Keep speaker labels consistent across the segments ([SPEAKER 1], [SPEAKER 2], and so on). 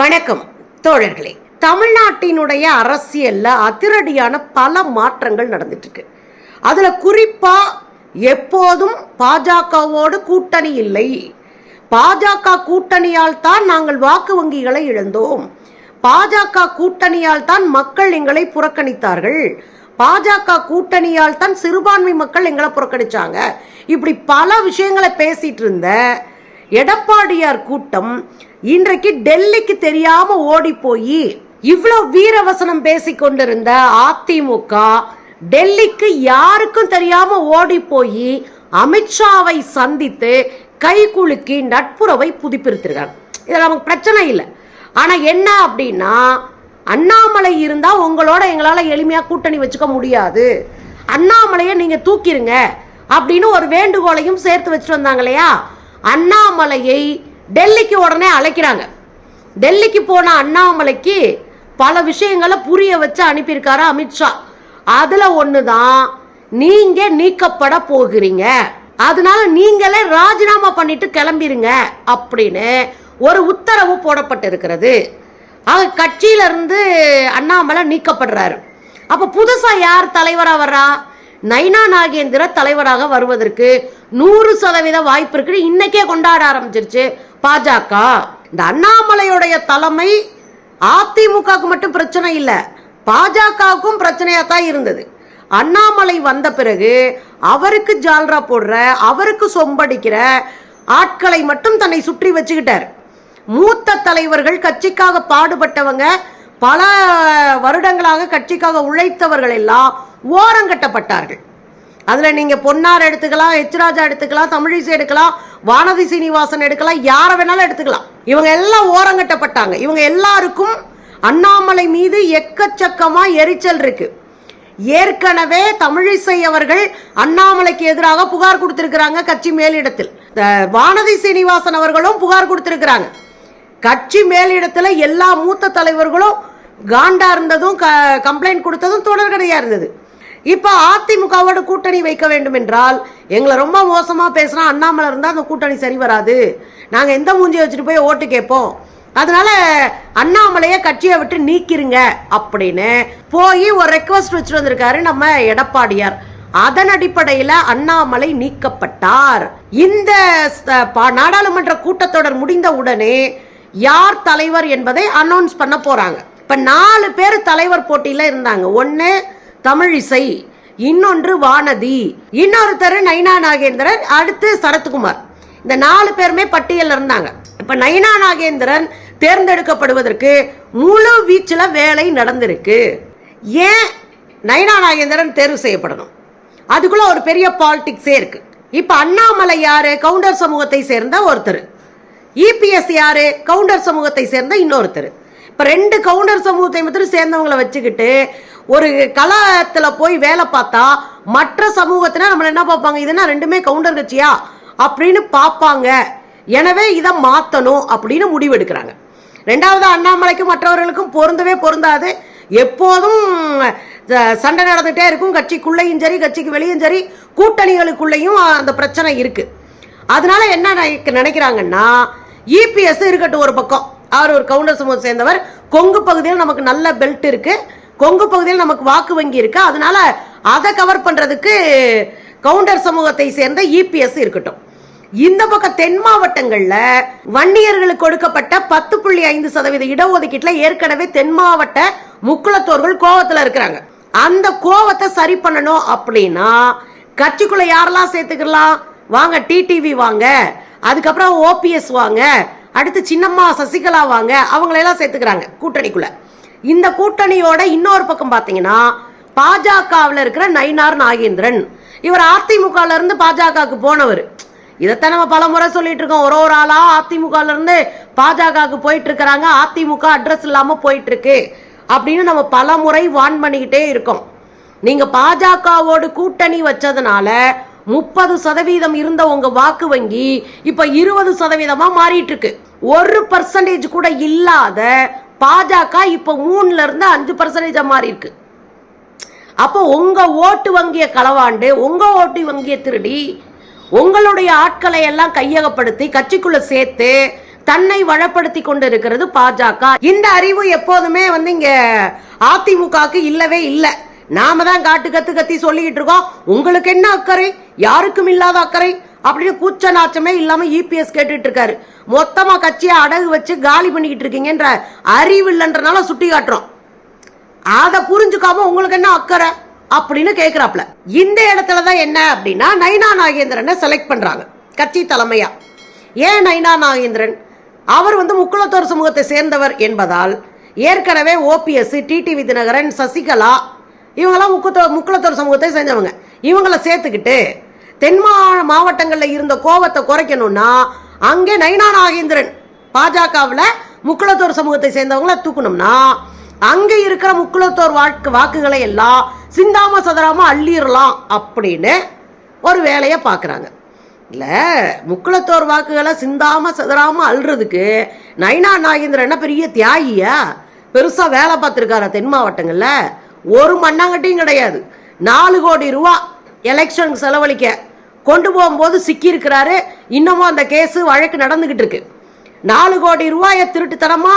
[SPEAKER 1] வணக்கம் தோழர்களே. தமிழ்நாட்டினுடைய அரசியலில் அதிரடியான பல மாற்றங்கள் நடந்துட்டு இருக்கு குறிப்பாக எப்போதும் பாஜகவோடு கூட்டணி இல்லை. பாஜக கூட்டணியால் தான் நாங்கள் வாக்கு வங்கிகளை இழந்தோம். பாஜக கூட்டணியால் தான் மக்கள் எங்களை புறக்கணித்தார்கள். பாஜக கூட்டணியால் தான் சிறுபான்மை மக்கள் எங்களை புறக்கணிச்சாங்க. இப்படி பல விஷயங்களை பேசிட்டு இருந்த எடப்பாடியார் கூட்டம் இன்றைக்கு டெல்லிக்கு தெரியாம ஓடி போய் இவ்வளவு வீரவசனம் பேசி கொண்டிருந்த அதிமுக டெல்லிக்கு யாருக்கும் தெரியாம ஓடி போய் அமித்ஷாவை சந்தித்து கை குலுக்கி நட்புறவை புதுப்பித்திருக்காங்க இதில் நமக்கு பிரச்சனை இல்லை. ஆனால் என்ன அப்படின்னா அண்ணாமலை இருந்தால் உங்களோட எங்களால் எளிமையாக கூட்டணி வச்சுக்க முடியாது. அண்ணாமலையை நீங்கள் தூக்கிடுங்க அப்படின்னு ஒரு வேண்டுகோளையும் சேர்த்து வச்சுட்டு வந்தாங்க இல்லையா? அண்ணாமலையை டெல்லிக்கு உடனே அழைக்கிறாங்க. டெல்லிக்கு போன அண்ணாமலைக்கு பல விஷயங்களை புரிய வச்சு அனுப்பியிருக்காரு அமித்ஷா அதில் ஒன்று தான் நீங்கள் நீக்கப்பட போகிறீங்க. அதனால நீங்களே ராஜினாமா பண்ணிட்டு கிளம்பிருங்க அப்படின்னு ஒரு உத்தரவு போடப்பட்டிருக்கிறது. ஆக கட்சியில இருந்து அண்ணாமலை நீக்கப்படுறாரு. அப்போ புதுசாக யார் தலைவராக வர்றா? நைனா நாகேந்திர தலைவராக வருவதற்கு நூறு சதவீத வாய்ப்பு இருக்குன்னு இன்னைக்கே கொண்டாட ஆரம்பிச்சிருச்சு பாஜக. இந்த அண்ணாமலையுடைய தலைமை அதிமுகவுக்கு மட்டும் பிரச்சனை இல்லை. பாஜகவுக்கும் பிரச்சனையாக தான் இருந்தது. அண்ணாமலை வந்த பிறகு அவருக்கு ஜால்ரா போடுற அவருக்கு சொம்படிக்கிற ஆட்களை மட்டும் தன்னை சுற்றி வச்சுக்கிட்டார். மூத்த தலைவர்கள் கட்சிக்காக பாடுபட்டவங்க பல வருடங்களாக கட்சிக்காக உழைத்தவர்கள் எல்லாம் ஓரங்கட்டப்பட்டார்கள் அதில் நீங்கள் பொன்னார் எடுத்துக்கலாம் எச்ராஜா எடுத்துக்கலாம் தமிழிசை எடுக்கலாம் வானதி சீனிவாசன் எடுக்கலாம் யாரை வேணாலும் எடுத்துக்கலாம். இவங்க எல்லாம் ஓரங்கட்டப்பட்டாங்க இவங்க எல்லாருக்கும் அண்ணாமலை மீது எக்கச்சக்கமாக எரிச்சல் இருக்கு. ஏற்கனவே தமிழிசை அவர்கள் அண்ணாமலைக்கு எதிராக புகார் கொடுத்திருக்கிறாங்க கட்சி மேலிடத்தில். வானதி சீனிவாசன் அவர்களும் புகார் கொடுத்திருக்கிறாங்க. கட்சி மேலிடத்தில் எல்லா மூத்த தலைவர்களும் காண்டா இருந்ததும் கம்ப்ளைண்ட் கொடுத்ததும் தொடர்கடையா இருந்தது. இப்போ அதிமுகவோட கூட்டணி வைக்க வேண்டும் என்றால் எங்களை ரொம்ப மோசமாக பேசுனா அண்ணாமலை இருந்தால் அந்த கூட்டணி சரி வராது. நாங்கள் எந்த மூஞ்சியை வச்சுட்டு போய் ஓட்டு கேட்போம்? அதனால அண்ணாமலையை கட்சியை விட்டு நீக்கிருங்க அப்படின்னு போய் ஒரு ரெக்வஸ்ட் வச்சுட்டு வந்திருக்காரு நம்ம எடப்பாடியார். அதன் அடிப்படையில் அண்ணாமலை நீக்கப்பட்டார். இந்த நாடாளுமன்ற கூட்டத்தொடர் முடிந்த உடனே யார் தலைவர் என்பதை அனௌன்ஸ் பண்ண போறாங்க. இப்ப நாலு பேர் தலைவர் போட்டியில இருந்தாங்க. ஒன்னு தமிழிசை இன்னொன்று வானதி இன்னொருத்தர் நைனா நாகேந்திரன் அடுத்து சரத்குமார். இந்த நாலு பேருமே பட்டியலில் இருந்தாங்க. இப்போ நைனா நாகேந்திரன் தேர்ந்தெடுக்கப்படுவதற்கு முழு வீச்சில் வேலை நடந்திருக்கு. ஏன் நயனா நாகேந்திரன் தேர்வு செய்யப்படணும்? அதுக்குள்ளே ஒரு பெரிய பாலிடிக்ஸே இருக்குது இப்போ அண்ணாமலை யார்? கவுண்டர் சமூகத்தை சேர்ந்த ஒருத்தர். இபிஎஸ் யார்? கவுண்டர் சமூகத்தை சேர்ந்த இன்னொருத்தர். இப்போ ரெண்டு கவுண்டர் சமூகத்தை மட்டும் சேர்ந்தவங்களை வச்சுக்கிட்டு ஒரு களத்தில் போய் வேலை பார்த்தா மற்ற சமூகத்தினர் நம்மளை என்ன பார்ப்பாங்க? இதுனா ரெண்டுமே கவுண்டர் கட்சியா? அப்படின்னு பார்ப்பாங்க. எனவே இதை மாற்றணும் அப்படின்னு முடிவெடுக்கிறாங்க. ரெண்டாவது அண்ணாமலைக்கும் மற்றவர்களுக்கும் பொருந்தவே பொருந்தாது. எப்போதும் சண்டை நடந்துகிட்டே இருக்கும். கட்சிக்குள்ளேயும் சரி கட்சிக்கு வெளியும் சரி கூட்டணிகளுக்குள்ளேயும் அந்த பிரச்சனை இருக்குது அதனால என்ன நினைக்க- நினைக்கிறாங்கன்னா இபிஎஸ் இருக்கட்டும் ஒரு பக்கம். அவர் ஒரு கவுண்டர் சமூகம் சேர்ந்தவர். கொங்கு பகுதியில் நமக்கு நல்ல பெல்ட் இருக்குது கொங்கு பகுதியில் நமக்கு வாக்கு வங்கி இருக்கு. அதனால அதை கவர் பண்றதுக்கு கவுண்டர் சமூகத்தை சேர்ந்த இபிஎஸ் இருக்கட்டும். இந்த பக்கம் தென் மாவட்டங்கள்ல வன்னியர்களுக்கு கொடுக்கப்பட்ட பத்து புள்ளி ஐந்து சதவீத இடஒதுக்கீட்டுல ஏற்கனவே தென் மாவட்ட முக்குளத்தோர்கள் கோவத்துல இருக்கிறாங்க. அந்த கோவத்தை சரி பண்ணணும் அப்படின்னா கட்சிக்குள்ள யாரெல்லாம் சேர்த்துக்கலாம்? வாங்க டிடிவி வாங்க. அதுக்கப்புறம் ஓபிஎஸ் வாங்க. அடுத்து சின்னம்மா சசிகலா வாங்க. அவங்களையெல்லாம் சேர்த்துக்கிறாங்க கூட்டணிக்குள்ள. இந்த கூட்டணியோட இன்னொரு பக்கம் பார்த்தீங்கன்னா பாஜகவில் இருக்கிற நயினார் நாகேந்திரன். இவர் அதிமுகல இருந்து பாஜகவுக்கு போனவர். இதைத்தான் நம்ம பல முறை சொல்லிட்டு இருக்கோம். ஒரு ஒரு ஆளா அதிமுகல இருந்து பாஜகவுக்கு போயிட்டு இருக்கிறாங்க. அதிமுக அட்ரஸ் இல்லாம போயிட்டு இருக்கு அப்படின்னு நம்ம பல முறை வான் பண்ணிக்கிட்டே இருக்கோம். நீங்க பாஜகவோடு கூட்டணி வச்சதுனால முப்பது சதவீதம் இருந்த உங்க வாக்கு வங்கி இப்ப இருபது சதவீதமா மாறிட்டு இருக்கு. ஒரு பர்சன்டேஜ் கூட இல்லாத பாஜக இப்போ மூணுல இருந்து அஞ்சு பர்சன்டேஜா மாறி இருக்கு. அப்போ உங்க ஓட்டு வங்கியை களவாண்டு உங்க ஓட்டு வங்கியை திருடி உங்களுடைய ஆட்களை எல்லாம் கையகப்படுத்தி கட்சிக்குள்ள சேர்த்து தன்னை வளப்படுத்தி கொண்டு இருக்கிறது பாஜக. இந்த அறிவு எப்போதுமே வந்து இங்க அதிமுகவுக்கு இல்லவே இல்லை. நாம தான் காட்டு கத்து கத்தி சொல்லிக்கிட்டு இருக்கோம். உங்களுக்கு என்ன அக்கறை? யாருக்கும் இல்லாத அக்கறை? அப்படின்னு கூச்ச நாச்சமே இல்லாம இபிஎஸ் கேட்டுட்டு இருக்காரு மொத்தமா கட்சியை அடகு வச்சு காலி பண்ணிக்கிட்டு இருக்கீங்கன்ற அறிவு இல்லைன்றனால சுட்டி காட்டுறோம். அதை புரிஞ்சுக்காம உங்களுக்கு என்ன அக்கறை அப்படின்னு கேக்குறாப்ல இந்த இடத்துல தான் என்ன அப்படின்னா நைனா நாகேந்திரனை செலக்ட் பண்ணுறாங்க கட்சி தலைமையா. ஏன் நைனா நாகேந்திரன்? அவர் வந்து முக்குளத்தோர் சமூகத்தை சேர்ந்தவர் என்பதால் ஏற்கனவே ஓபிஎஸ் டிடிவி தினகரன் சசிகலா இவங்கெல்லாம் முக்குத்தோ முக்குளத்தோர் சமூகத்தை சேர்ந்தவங்க. இவங்கள சேர்த்துக்கிட்டு தென் மா மாவட்டங்களில் இருந்த கோவத்தை குறைக்கணும்னா அங்கே நயனா நாகேந்திரன் பாஜகவில் முக்குளத்தோர் சமூகத்தை சேர்ந்தவங்கள தூக்கணும்னா அங்கே இருக்கிற முக்குளத்தோர் வாக்கு வாக்குகளை எல்லாம் சிந்தாம சதராம அள்ளிடலாம் அப்படின்னு ஒரு வேலையை பார்க்குறாங்க. இல்லை முக்குளத்தோர் வாக்குகளை சிந்தாம சதராம அள்ளுறதுக்கு நயனா நாகேந்திரன் என்ன பெரிய தியாகியா? பெருசாக வேலை பார்த்துருக்காரா தென் மாவட்டங்களில்? ஒரு மண்ணாங்கட்டியும் கிடையாது. நாலு கோடி ரூபா எலெக்ஷனுக்கு செலவழிக்க கொண்டு போகும்போது சிக்கியிருக்கிறாரு. இன்னமும் அந்த கேஸு வழக்கு நடந்துக்கிட்டு இருக்கு. நாலு கோடி ரூபாயை திருட்டுத்தனமா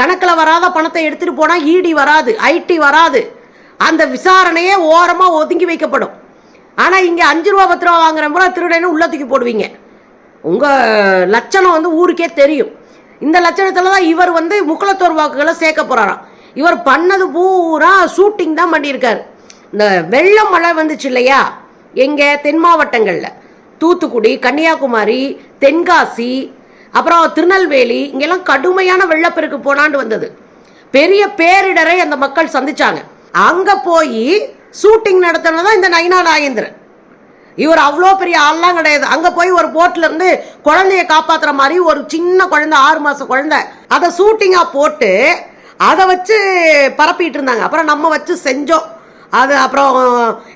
[SPEAKER 1] கணக்கில் வராத பணத்தை எடுத்துட்டு போனால் இடி வராது ஐடி வராது. அந்த விசாரணையே ஓரமாக ஒதுங்கி வைக்கப்படும். ஆனால் இங்கே அஞ்சு ரூபா பத்து ரூபா வாங்குற முறை திருடன்னு உள்ள தூக்கி போடுவீங்க. உங்கள் லட்சணம் வந்து ஊருக்கே தெரியும். இந்த லட்சணத்தில் தான் இவர் வந்து முக்குளத்தோர் வாக்குகளை சேர்க்க போகிறாராம் இவர் பண்ணது பூரா ஷூட்டிங் தான் பண்ணியிருக்காரு. இந்த வெள்ளம் மழை வந்துச்சு இல்லையா? எங்கே தென் மாவட்டங்களில். தூத்துக்குடி கன்னியாகுமரி தென்காசி அப்புறம் திருநெல்வேலி இங்கெல்லாம் கடுமையான வெள்ளப்பெருக்கு போனாண்டு வந்தது. பெரிய பேரிடரை அந்த மக்கள் சந்திச்சாங்க. அங்கே போய் ஷூட்டிங் நடத்தினதான் இந்த நைனா நாகேந்திரன். இவர் அவ்வளோ பெரிய ஆள்லாம் கிடையாது. அங்கே போய் ஒரு போட்ல இருந்து குழந்தைய காப்பாற்றுற மாதிரி ஒரு சின்ன குழந்தை ஆறு மாத குழந்தை அதை ஷூட்டிங்காக போட்டு அதை வச்சு பரப்பிட்டு இருந்தாங்க. அப்புறம் நம்ம வச்சு செஞ்சோம். அது அப்புறம்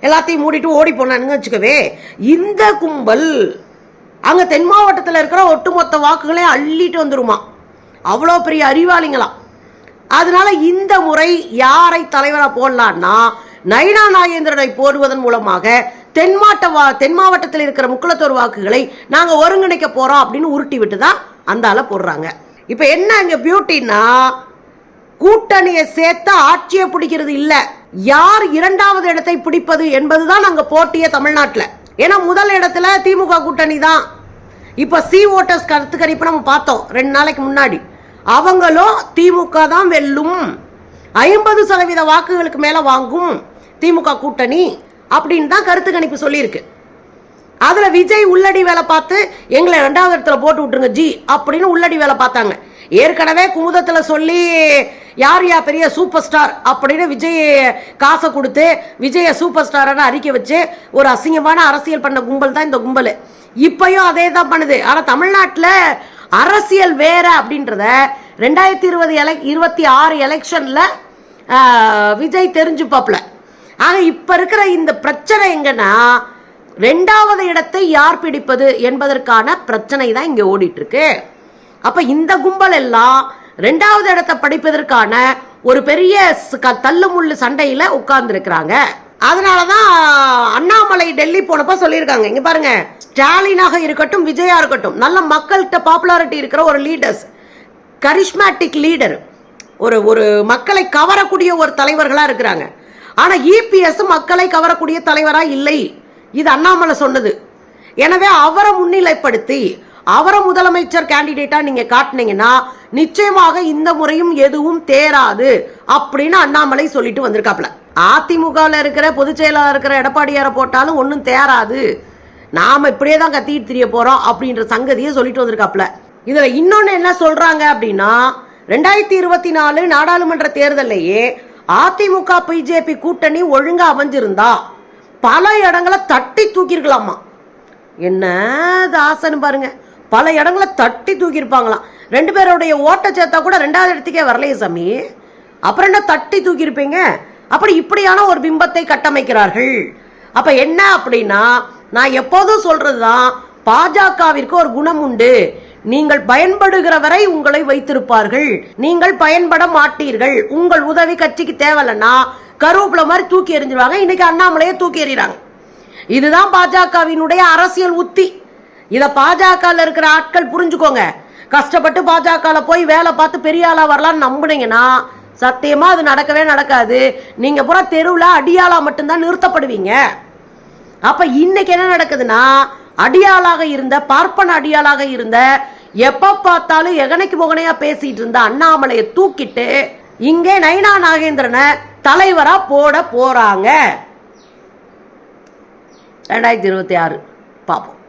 [SPEAKER 1] எல்லாத்தையும் மூடிட்டு ஓடி போனானுங்க வச்சுக்கவே. இந்த கும்பல் அங்கே தென் மாவட்டத்தில் இருக்கிற ஒட்டுமொத்த வாக்குகளையும் அள்ளிட்டு வந்துருமா. அவ்வளோ பெரிய அறிவாளிங்களாம் அதனால இந்த முறை யாரை தலைவராக போடலான்னா நயனா நாகேந்திரனை போடுவதன் மூலமாக தென்மாட்ட வா தென் மாவட்டத்தில் இருக்கிற முக்குளத்தோர் வாக்குகளை நாங்கள் ஒருங்கிணைக்க போகிறோம் அப்படின்னு உருட்டி விட்டு தான் அந்த ஆளை போடுறாங்க. இப்போ என்ன இங்கே பியூட்டின்னா கூட்டணியை சேர்த்து ஆட்சியை பிடிக்கிறது இல்லை. யார் இரண்டாவது இடத்தை பிடிப்பது என்பதுதான் அங்க போட்டியே தமிழ்நாட்டில். ஏன்னா முதல் இடத்துல திமுக கூட்டணி தான். இப்ப சி ஓட்டர்ஸ் கருத்து கணிப்பு நம்ம பார்த்தோம் ரெண்டு நாளைக்கு முன்னாடி. அவங்களும் திமுக தான் வெல்லும். ஐம்பது சதவீத வாக்குகளுக்கு மேல வாங்கும் திமுக கூட்டணி அப்படின்னு தான் கருத்து கணிப்பு சொல்லியிருக்கு. அதில் விஜய் உள்ளடி வேலை பார்த்து எங்களை ரெண்டாவது இடத்துல போட்டு விட்டுருங்க ஜி அப்படின்னு உள்ளடி வேலை பார்த்தாங்க. ஏற்கனவே குமுதத்தில் சொல்லி யார் யா பெரிய சூப்பர் ஸ்டார் அப்படின்னு விஜய் காசை கொடுத்து விஜயை சூப்பர் ஸ்டாரான அறிக்கை வச்சு ஒரு அசிங்கமான அரசியல் பண்ண கும்பல் தான் இந்த கும்பல். இப்பயும் அதே தான் பண்ணுது. ஆனால் தமிழ்நாட்டில் அரசியல் வேற அப்படின்றத ரெண்டாயிரத்தி இருபது எலை இருபத்தி ஆறு எலெக்ஷனில் விஜய் தெரிஞ்சுப்பாப்ல. ஆக இப்போ இருக்கிற இந்த பிரச்சனை எங்கன்னா ரெண்டாவது இடத்தை யார் பிடிப்பது என்பதற்கான பிரச்சனை தான் இங்கே ஓடிட்டுருக்கு அப்போ இந்த கும்பல் எல்லாம் ரெண்டாவது இடத்தை படிப்பதற்கான ஒரு பெரிய க- தள்ளுமுள்ளு சண்டையில உட்கார்ந்துருக்கிறாங்க. அதனாலதான் அண்ணாமலை டெல்லி போனப்ப சொல்லியிருக்காங்க. இங்க பாருங்க ஸ்டாலினாக இருக்கட்டும் விஜயா இருக்கட்டும் நல்ல மக்கள்கிட்ட பாப்புலாரிட்டி இருக்கிற ஒரு லீடர்ஸ் கரிஷ்மேட்டிக் லீடர் ஒரு ஒரு மக்களை கவரக்கூடிய ஒரு தலைவர்களாக இருக்கிறாங்க. ஆனால் இபிஎஸ் மக்களை கவரக்கூடிய தலைவராக இல்லை. இது அண்ணாமலை சொன்னது. எனவே அவரை முன்னிலைப்படுத்தி அவரை முதலமைச்சர் கேண்டிடேட்டா நீங்க காட்டினீங்கன்னா நிச்சயமாக இந்த முறையும் எதுவும் தேராது அப்படின்னு அண்ணாமலை சொல்லிட்டு வந்திருக்காப்ல அதிமுகவில் இருக்கிற பொதுச் செயலாளர் இருக்கிற எடப்பாடியாரை போட்டாலும் ஒன்றும் தேராது. நாம இப்படியே தான் கத்திட்டு தெரிய போறோம் அப்படின்ற சங்கதியை சொல்லிட்டு வந்திருக்காப்ல இதுல இன்னொன்று என்ன சொல்றாங்க அப்படின்னா ரெண்டாயிரத்தி இருபத்தி நாலு நாடாளுமன்ற தேர்தலையே அதிமுக பிஜேபி கூட்டணி ஒழுங்கா அமைஞ்சிருந்தா பல இடங்களை தட்டி தூக்கியிருக்கலாமா? என்ன தாசன்னு பாருங்க. பல இடங்களை தட்டி தூக்கியிருப்பாங்களாம். ரெண்டு பேருடைய ஓட்ட சேர்த்தா கூட ரெண்டாவது இடத்துக்கே வரலையே சாமி. அப்புறம் என்ன தட்டி தூக்கியிருப்பீங்க? அப்படி இப்படியான ஒரு பிம்பத்தை கட்டமைக்கிறார்கள். அப்போ என்ன அப்படின்னா நான் எப்போதும் சொல்றதுதான் பாஜகவிற்கு ஒரு குணம் உண்டு. நீங்கள் பயன்படுகிற வரை உங்களை வைத்திருப்பார்கள். நீங்கள் பயன்பட மாட்டீர்கள். உங்கள் உதவி கட்சிக்கு தேவையில்லைன்னா கருவேப்பில மாதிரி தூக்கி எறிஞ்சிருவாங்க. இன்னைக்கு அண்ணாமலையே தூக்கி எறிகிறாங்க. இதுதான் பாஜகவினுடைய அரசியல் உத்தி. இதை பாஜகவில் இருக்கிற ஆட்கள் புரிஞ்சுக்கோங்க. கஷ்டப்பட்டு பாஜகவில் போய் வேலை பார்த்து பெரிய ஆளாக வரலான்னு நம்புனீங்கன்னா சத்தியமாக அது நடக்கவே நடக்காது. நீங்கள் பூரா தெருவில் அடியாளாக மட்டும்தான் நிறுத்தப்படுவீங்க. அப்போ இன்னைக்கு என்ன நடக்குதுன்னா அடியாளாக இருந்த பார்ப்பன அடியாளாக இருந்த எப்போ பார்த்தாலும் எகனைக்கு முகனையா பேசிட்டு இருந்த அண்ணாமலையை தூக்கிட்டு இங்கே நயனா நாகேந்திரனை தலைவரா போட போறாங்க. ரெண்டாயிரத்தி இருபத்தி ஆறு. பார்ப்போம்